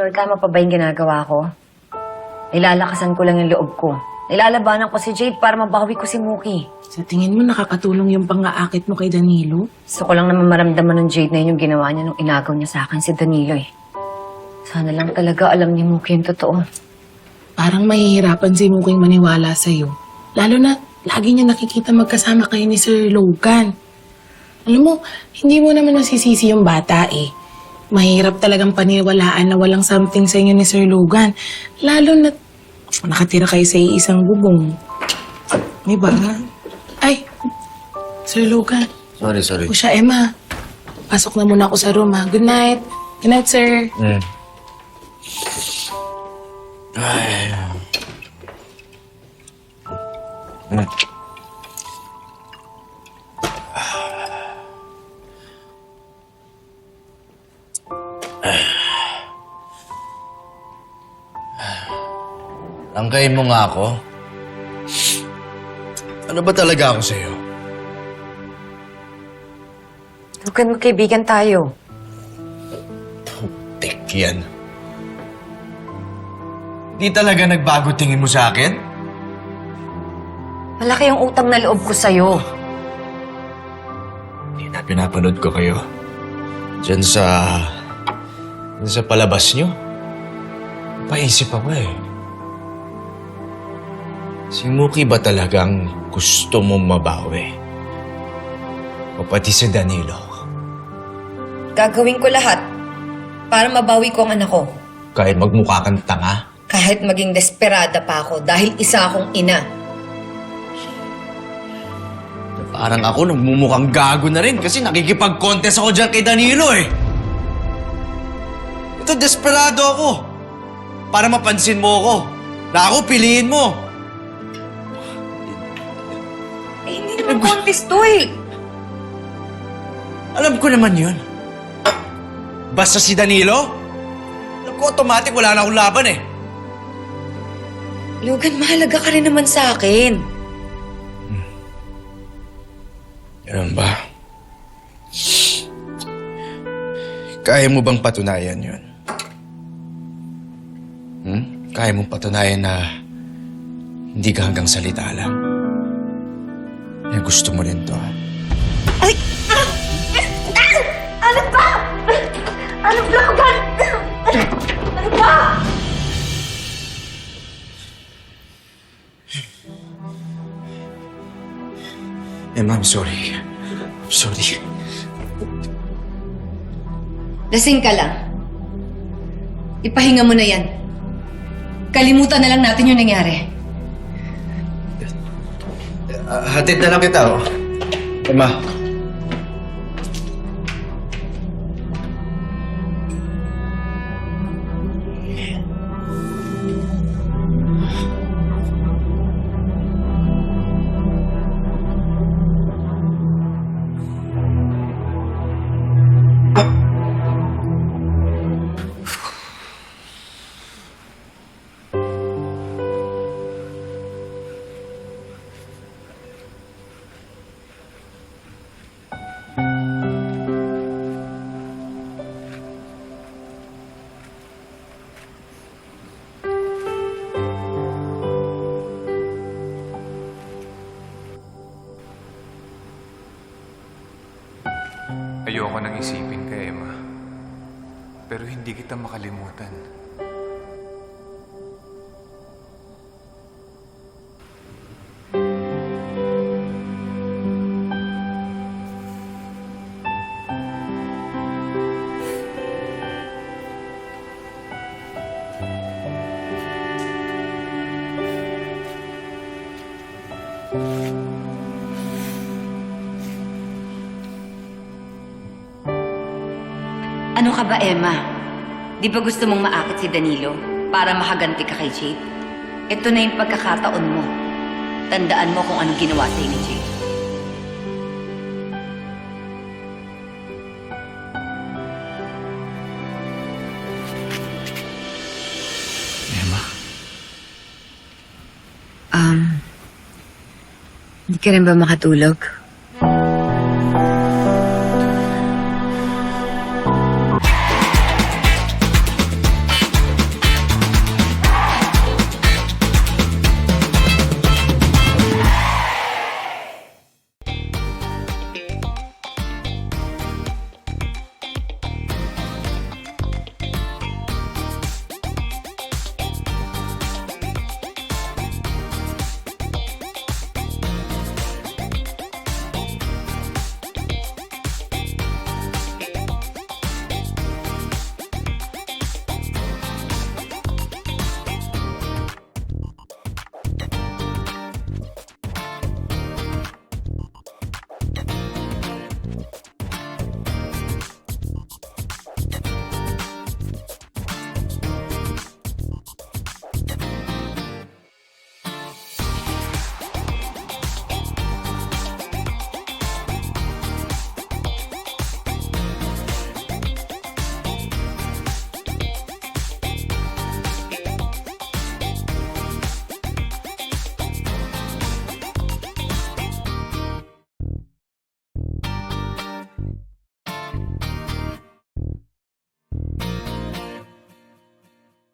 Lord, tama pa ba yung ginagawa ko? Nilalakasan ko lang yung loob ko. Nilalabanan ko si Jade para mabawi ko si Mookie. Sa tingin mo nakakatulong yung pang-aakit mo kay Danilo? Gusto ko lang naman maramdaman ng Jade na yun yung ginawa niya nung inagaw niya sa akin si Danilo eh. Sana lang talaga alam ni Mookie yung totoo. Parang mahihirapan si Muking maniwala sa'yo. Lalo na, lagi niya nakikita magkasama kayo ni Sir Logan. Alam mo, hindi mo naman nasisisi yung bata eh. Mahirap talagang paniwalaan na walang something sa inyo ni Sir Logan. Lalo na nakatira kayo sa isang bubong. Di ba? Ay, Sir Logan. Sorry, sorry. O siya, Emma. Pasok na muna ako sa room ha. Good night. Good night, sir. Mm. Ay. Mm. Langkayin mo nga ako. Ano ba talaga ako sa'yo? Logan, magkaibigan tayo. Tek yan. Di talaga nagbago tingin mo sa akin? Malaki yung utang na loob ko sa'yo. Hindi na pinapanood ko kayo. Diyan sa... Sa palabas nyo. Paisip ako eh. Si Mookie ba talagang gusto mong mabawi? O pati si Danilo? Gagawin ko lahat para mabawi ko ang anak ko. Kahit magmukha kang tanga? Kahit maging desperada pa ako dahil isa akong ina. Parang ako nagmumukhang gago na rin kasi nakikipag-contest ako dyan kay Danilo eh. Ito, desperado ako. Para mapansin mo ako. Na ako piliin mo. Eh, hindi naman contest to eh. Alam ko naman yun. Basta si Danilo, alam ko automatic wala na akong laban eh. Logan, mahalaga ka rin naman sa akin. Ganun ba? Kaya mo bang patunayan yun? Hmm? Kaya mong patunayan na hindi ka hanggang salita lang? Na gusto mo rin to? Ay! Ah! Ah! Ano ba? Ano ba? Ano ba? Emma, I'm sorry. I'm sorry. Lasing ka lang. Ipahinga mo na yan. Kalimutan na lang natin yung nangyari. Hatid na lang kita, oh. Emma. Ayoko nang isipin ka, Emma. Pero hindi kita makalimutan. Ano ka ba, Emma? Di ba gusto mong maakit si Danilo para makaganti ka kay Jade? Ito na yung pagkakataon mo. Tandaan mo kung anong ginawa sa'yo ni Jade. Emma? Um, hindi ka rin ba makatulog?